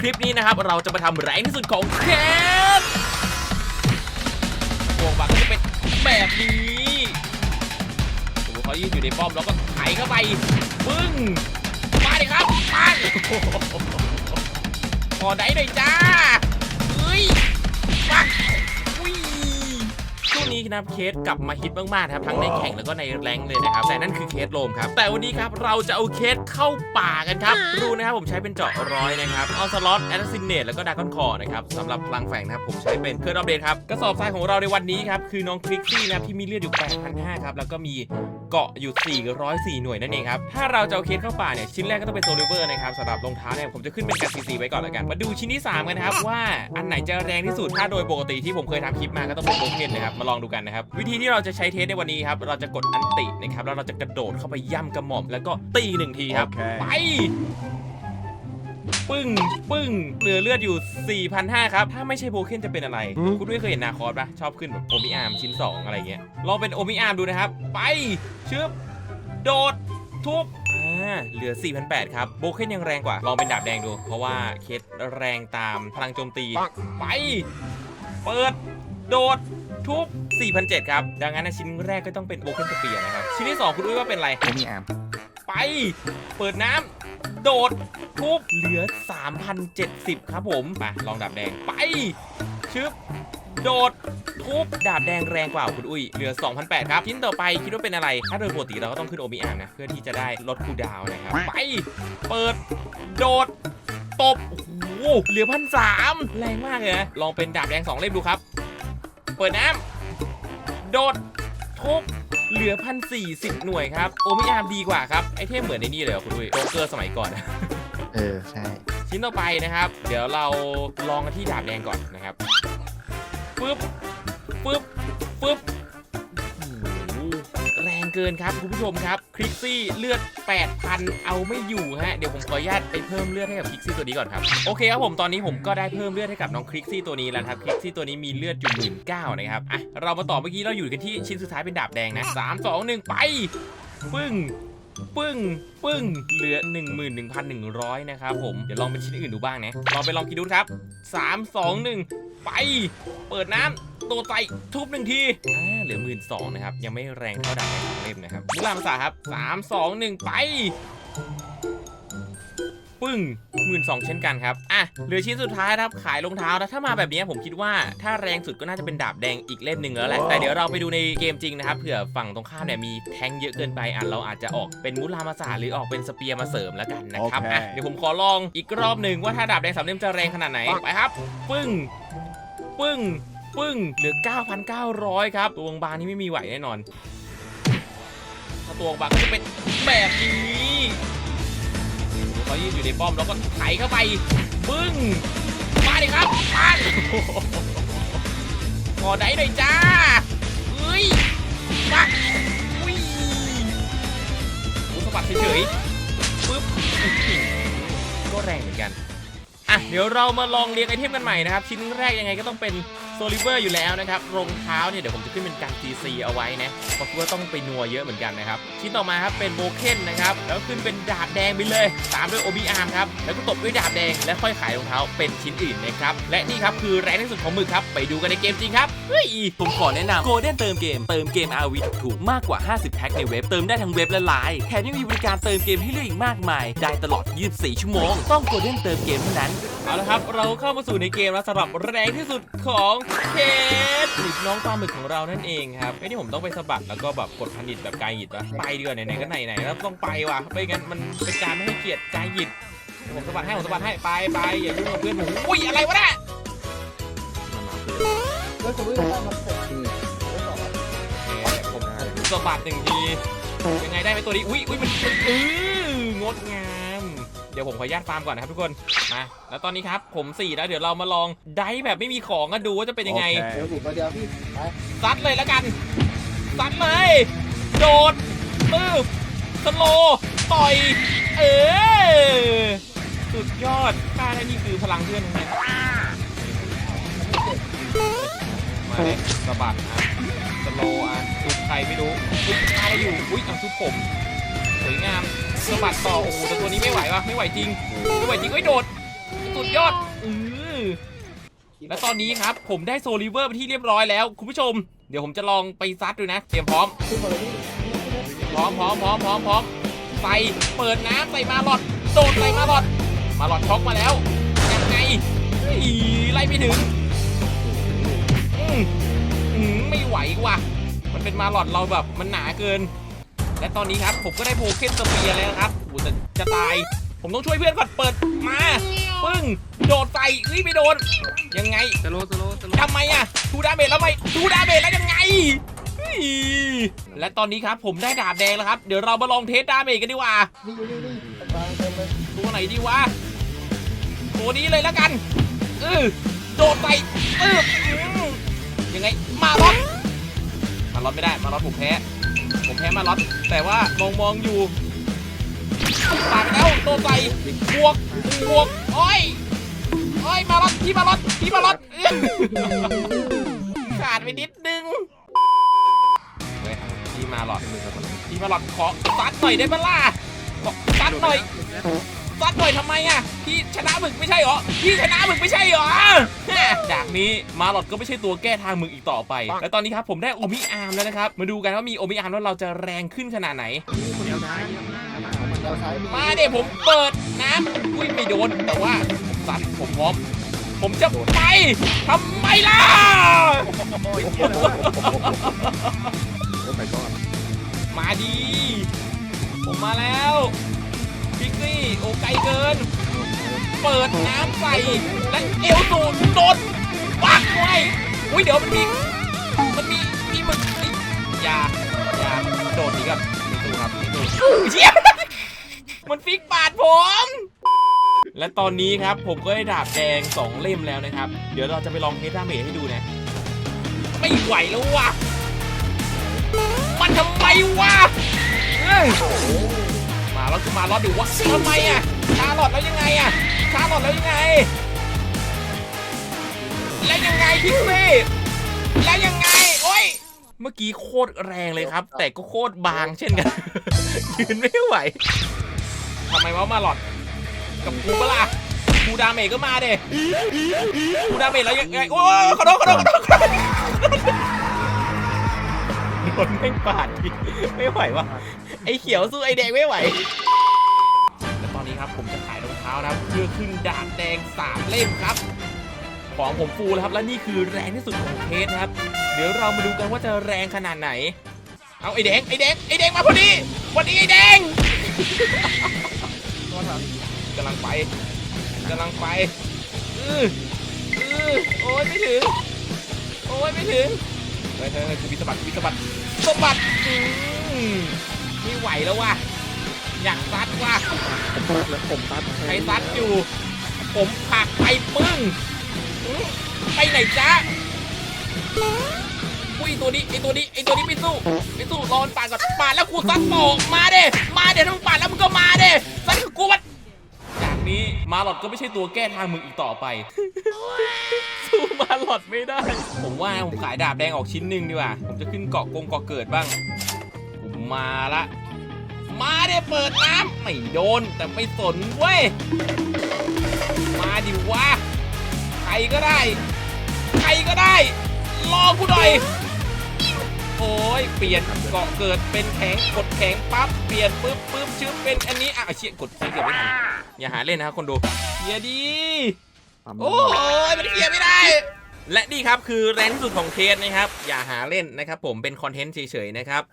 คลิปนี้นะครับ เราจะมาทำแรงที่สุดของเคปวงบังก็จะเป็นแบบนี้สมมติเขายืนอยู่ในป้อมแล้วก็ไถเข้าไปปึ้งมาดิครับปังพอได้เลยจ้า่นับเคสกลับมาฮิตมากๆครับทั้งในแข่งแล้วก็ในแรงเลยนะครับแต่นั่นคือเคสโลมครับแต่วันนี้ครับเราจะเอาเคสเข้าป่ากันครับรู้นะครับผมใช้เป็นเจาะร้อยนะครับออสลอตแอตซินเนตแล้วก็ดากอนคอนะครับสำหรับพลังแฝงนะครับผมใช้เป็นเคร์ดอัปเดตครับกระสอบทรายของเราในวันนี้ครับคือน้องคลิกซี่นะครับที่มีเลือดอยู่8,500ครับแล้วก็มีเกาะอยู่ 404 หน่วยนั่นเองครับ ถ้าเราจะเอาเคสเข้าป่าเนี่ย ชิ้นแรกก็ต้องเป็นโซลิเวอร์นะครับสำหรับรองเท้าเนี่ย ผมจะขึ้นเป็นการซีซีไว้ก่อนแล้วกัน มาดูชิ้นที่ 3 กันนะครับ ว่าอันไหนจะแรงที่สุด ถ้าโดยปกติที่ผมเคยทำคลิปมาก็ต้องเป็นโบเคนนะครับ มาลองดูกันนะครับ วิธีที่เราจะใช้เทสในวันนี้ครับ เราจะกดอันตินะครับ แล้วเราจะกระโดดเข้าไปย่ำกระหม่อม แล้วก็ตีหนึ่งทีครับ ไป ปึ้ง ปึ้ง เหลือเลือดอยู่ 4,500 ครับ ถ้าไม่ใช่โบเคนจะเป็นอะไร คุณด้วยเคยเห็นนาคอสปะชอบขึ้นแบบโอมิอาร์มชิ้น 2 อะไรเงี้ย ลองเป็นโอมิอาร์มดูนะครับ ไปชึบโดด ทุบอ่าเหลือ 4,800 ครับ โบเคนยังแรงกว่า ลองเป็นดาบแดงดู เพราะว่าเคสแรงตามพลังโจมตี ไป เปิด โดด ทุบ 4,700 ครับ ดังนั้นนะชิ้นแรกก็ต้องเป็นโบเคนสเปียร์นะครับ ชิ้นที่ 2 คุณอุ้ยว่าเป็นอะไร ผมมีอาร์มไป เปิดน้ำ โดดทุบเหลือ 3,070 ครับผมไปลองดาบแดง ไป ชึบ โดดทุบดาบแดงแรงกว่าคุณอุ้ย เหลือ2,008ครับ ชิ้นต่อไปคิดว่าเป็นอะไร ถ้าโดยปกติเราก็ต้องขึ้นโอมิอาร์นะ เพื่อที่จะได้ลดคูลดาวน์นะครับ ไป เปิด โดด ตบ โอ้โห เหลือพันสามแรงมากเลยนะ ลองเป็นดาบแดง 2 เล่มดูครับ เปิดน้ำ โดดทุบเหลือพันสี่สิบหน่วยครับ โอมิอาร์มดีกว่าครับ ไอเทมเหมือนในนี่เลยเหรอคุณดุยโจ๊กเกอร์สมัยก่อน เออ ใช่ ชิ้นต่อไปนะครับ เดี๋ยวเราลองกันที่ดาบแดงก่อนนะครับปึ๊บปึ๊บปึ๊บโอ้โหแรง เกินครับคุณผู้ชมครับคลิกซี่เลือด 8,000 เอาไม่อยู่ฮะเดี๋ยวผมขออนุญาตไปเพิ่มเลือดให้กับคลิกซี่ตัวนี้ก่อนครับโอเคครับผมตอนนี้ผมก็ได้เพิ่มเลือดให้กับน้องคลิกซี่ตัวนี้แล้วครับคลิกซี่ตัวนี้มีเลือดอยู่หมื่นเก้านะครับอะเรามาต่อเมื่อกี้เราอยู่กันที่ชิ้นสุดท้ายเป็นดาบแดงนะสามสองหนึ่งไปปึ้งปึ้งปึ้งเหลือ 11,100 นะครับผม เดี๋ยวลองเป็นชิ้นอื่นดูบ้างนะลองไปลองกินดูครับ 3 2 1 ไป เปิดน้ำตัวใจทุบหนึ่งที อ่าเหลือ12,000นะครับ ยังไม่แรงเท่าดาบแดงของเล่มนะครับมุลาภาษาครับ3 2 1ไปปึ้งหมื่นสองเช่นกันครับ อะ เหลือชิ้นสุดท้ายนะครับ ขายรองเท้านะถ้ามาแบบนี้ผมคิดว่าถ้าแรงสุดก็น่าจะเป็นดาบแดงอีกเล่มหนึ่งแล้วแหละ แต่เดี๋ยวเราไปดูในเกมจริงนะครับ เผื่อฝั่งตรงข้ามเนี่ยมีแทงค์เยอะเกินไป อะ เราอาจจะออกเป็นมุลามาสาหรือออกเป็นสเปียร์มาเสริมแล้วกันนะครับโอเคอะ เดี๋ยวผมขอลองอีกรอบหนึ่งว่าถ้าดาบแดงสามเล่มจะแรงขนาดไหน ไปครับ ปึ้ง ปึ้ง ปึ้งเหลือ 9,900 ครับ ตัวบางๆนี่ไม่มีไหวแน่นอน ถ้าตัวบางก็จะเป็นแบบนี้เขายืนอยู่ในป้อมแล้วก็ไถเข้าไปปึ้ง มาดิครับปังขอได้หน่อยจ้าเฮ้ยปังอุ้ยรู้สะบัดเฉยๆปึ๊บก็แรงเหมือนกันอะเดี๋ยวเรามาลองเรียงไอเทมกันใหม่นะครับ ชิ้นแรกยังไงก็ต้องเป็น ซลิเวอร์อยู่แล้วนะครับรองเท้าเนี่ยเดี๋ยวผมจะขึ้นเป็นการ GC เอาไว้นะเพราะว่าต้องไปนัวเยอะเหมือนกันนะครับชิ้นต่อมาครับเป็นโบเคนนะครับแล้วขึ้นเป็นดาบแดงไปเลยตามด้วยโอบิอาร์มครับแล้วก็ตบด้วยดาบแดงและค่อยขายรองเท้าเป็นชิ้นอื่นนะครับและนี่ครับคือแรงที่สุดของมือครับไปดูกันในเกมจริงครับเฮ้ยผมขอแนะนำโกลเด้นเติมเกมเติมเกม RV ถูกมากกว่า 50 แพ็คในเว็บเติมได้ทั้งเว็บและไลน์แถมยังมีบริการเติมเกมให้เลือกอีกมากมาย ได้ตลอด 24 ชั่วโมง ต้องโกลเด้นเติมเกมเท่านั้น เอาละครับเราเข้ามาสู่ในเกมแล้วสำหรับแรงที่สุดของเคสหรือน้องปลาหมึกของเรานั่นเองครับไอ้นี่ผมต้องไปสะบัดแล้วก็แบบกดพันดิตแบบกายหยิดปะไปดีกว่าไหนๆก็ไหนๆแล้วต้องไปว่ะไม่งั้นมันเป็นการไม่ให้เกียรติกายหยิดผมสะบัดให้ผมสะบัดให้ไปไปอย่ายุ่งกับเพื่อนผมอุ้ยอะไรวะเนี่ยแล้วจะรู้ว่ามันเสร็จผมสะบัดหนึ่งทียังไงได้ไหมตัวนี้อุ้ยอุ้ยมันมันเอองดงาม เดี๋ยวผมขออนุญาตฟาร์มก่อนนะครับทุกคน มา แล้วตอนนี้ครับผมสี่แล้วเดี๋ยวเรามาลองไดฟ์แบบไม่มีของกันดูว่าจะเป็นยังไงโอเคเดี๋ยวอีกประเดี๋ยวพี่ไปซัดเลยแล้วกัน ซัดเลย โดดปืบสโลว์ต่อย เออ สุดยอดข้าได้นี่คือพลังเพื่อนทั้งนั้นมาเลยสะบัดอะสโลว์อะทุบใครไม่รู้ทุบใครอยู่ อุ้ยเอาทุบผมส วยงามสะบัดต่อโอ้โหแต่ตัวนี้ไม่ไหววะไม่ไหวจริงไม่ไหวจริงเอ้ยโดดตัวสุดยอดอือและตอนนี้ครับผมได้โซลิเวอร์ไปที่เรียบร้อยแล้ว คุณผู้ชม เดี๋ยวผมจะลองไปซัดดูนะ เตรียมพร้อมขึ้นมาเลยพี่พร้อมพร้อมพร้อมพร้อมพร้อมใส่เปิดน้ำใส่มาหลอดโดดใส่มาหลอด มาหลอดช็อกมาแล้วยังไงเฮ้ยไล่ไม่ถึงอืมอืมไม่ไหวว่ะ มันเป็นมาหลอดเราแบบมันหนาเกิน และตอนนี้ครับผมก็ได้โพเคนสเปียร์แล้วนะครับโอ้จะจะตาย ผมต้องช่วยเพื่อนก่อนเปิดมาปึ้งโดดใส่เฮ้ยไม่โดน ยังไงสโลว์สโลว์สโลว์ทำไมอะทูดาเมจแล้วไม่ทูดาเมจแล้วยังไงเฮ้ยและตอนนี้ครับผมได้ดาบแดงแล้วครับ เดี๋ยวเรามาลองเทสดาเมจกันดีกว่านี่นี่นี่กลางเต็มเลยตัวไหนดีวะตัวนี้เลยแล้วกันเออโดดใส่เอออืมยังไงมาล็อตมาล็อตไม่ได้มาล็อตผมแพ้ผม แพ้มาล็อตแต่ว่ามองมองอยู่ปาดไปแล้วโดดใส่บวกบวกโอ้ยโอ้ยมาล็อตพี่มาล็อตพี่มาล็อตขาดไปนิดนึงเฮ้ยพี่มาล็อตพี่มาล็อตขอซัดหน่อยได้ปะล่ะขอซัดหน่อยซัดหน่อยทำไมอะพี่ชนะมึกไม่ใช่เหรอพี่ชนะมึกไม่ใช่เหรอ นี้มาหลอดก็ไม่ใช่ตัวแก้ทางมึกอีกต่อไป และตอนนี้ครับผมได้โอมิอาร์มแล้วนะครับ มาดูกันว่ามีโอมิอาร์มแล้วเราจะแรงขึ้นขนาดไหนเดี๋ยวนะดาวซ้ายมาเดี๋ยวผมเปิดน้ำอุ้ยไม่โดน แต่ว่าสัตว์ผมพร้อม ผมจะไปทำไมล่ะมาดี ผมมาแล้วพิกซี่โอไกลเกิน เปิดน้ำใส่และเอวสูดโดน ปักไว้อุ้ยเดี๋ยวมันมี มันมีมีมึงเฮ้ยอย่าอย่าโดดดีครับไม่สู้ครับไม่สู้เชี่ยมันฟิกปาดผม และตอนนี้ครับผมก็ได้ดาบแดงสองเล่มแล้วนะครับ เดี๋ยวเราจะไปลองเทสดาเมจให้ดูนะ ไม่ไหวแล้วว่ะมันทำไมวะเอ้ยมาแล้วก็มาล้อดิวะทำไมอะชาลอดแล้วยังไงอะชาลอดแล้วยังไง แล้วยังไงพิกซี่แล้วยังไง โอ้ย เมื่อกี้โคตรแรงเลยครับ แต่ก็โคตรบางเช่นกัน ยืนไม่ไหวทำไมวะมาหลอด กับกูเปะล่ากูดาเมจก็มาเด้กูดาเมจแล้วยังไง โอ้ยขอโทษขอโทษขอโทษขอโทษโดนแม่งปาดทีไม่ไหววะไอ้เขียวสู้ไอ้แดงไม่ไหว และตอนนี้ครับผมจะขายรองเท้านะครับเพื่อขึ้นดาบแดงสามเล่มครับ ของผมฟูลแล้วครับ และนี่คือแรงที่สุดของเทสนะครับ เดี๋ยวเรามาดูกันว่าจะแรงขนาดไหน เอาไอ้แดงไอ้แดงไอ้แดงมาพอดีพอดีไอ้แดงกำลังไปกำลังไปอืออือโอ้ยไม่ถึง โอ้ยไม่ถึงเฮ้ยเฮ้ยเฮ้ยกูมีสะบัดกูมีสะบัดสะบัดอืมไม่ไหวแล้วว่ะอยากซัดว่ะผมตัดใครซัดอยู่ ผมผลักไปปึ้งอื้อ ไปไหนจ๊ะอุ้ยตัวนี้ไอตัวนี้ไอตัวนี้ไม่สู้ไม่สู้รอมันปาดก่อนปาดแล้วกูซัดต่อมาเด้มาเด้ถ้ามึงปาดแล้วมึงก็มาเด้ซัดกับกูมันจากนี้มาหลอดก็ไม่ใช่ตัวแก้ทางมึงอีกต่อไปสู้มาหลอดไม่ได้ ผมว่าผมขายดาบแดงออกชิ้นหนึ่งดีกว่า ผมจะขึ้นเกาะกงเกาะเกิดบ้าง ผมมาละ มาเด้เปิดน้ำไม่โดนแต่ไม่สนเว้ย มาดิวะใค รก็ได้ ใครก็ได้ รอกูหน่อย โอ้ย เปลี่ยนเกาะเกิดเป็นแข็งกดแข็งปั๊บ เปลี่ยนปุ๊บปุ๊บชื่อเป็นอันนี้อะเชี่ยกดเกือบไม่ทันอย่าหาเล่นนะครับคนดูอย่าดีโอ้ยมันเคลียร์ไม่ได้ และนี่ครับคือแรงที่สุดของเทสนะครับ อย่าหาเล่นนะครับ ผมเป็นคอนเทนต์เฉยๆนะครับ